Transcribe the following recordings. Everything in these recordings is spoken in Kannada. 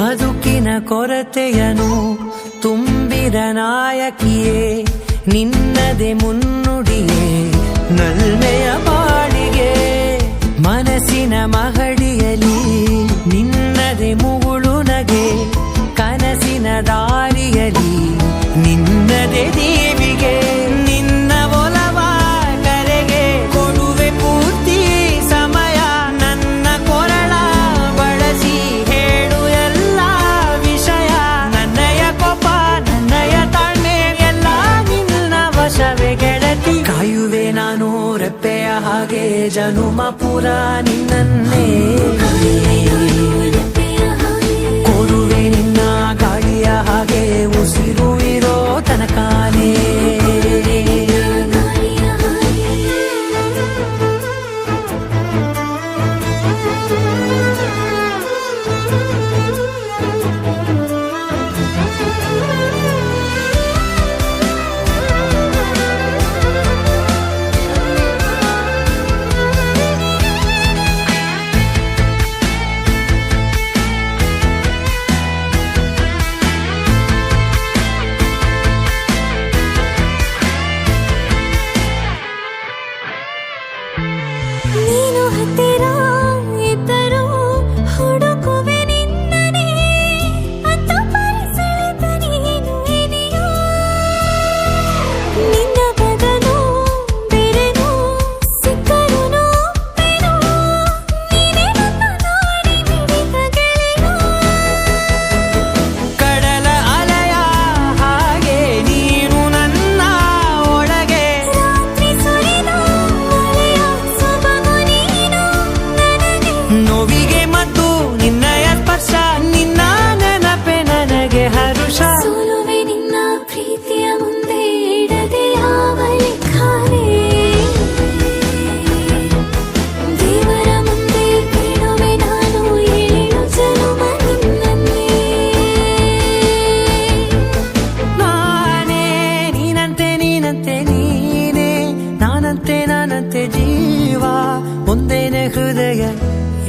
ಬದುಕಿನ ಕೊರತೆಯನು ತುಂಬಿರ ನಾಯಕಿಯೇ ನಿನ್ನದೆ ಮುನ್ನುಡಿಯೇ. ಹಾಗೆ ಜನುಮ ಪುರ ನಿನ್ನನ್ನೇ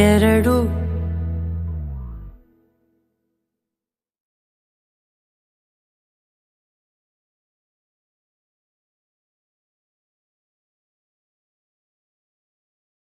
ಎರಡು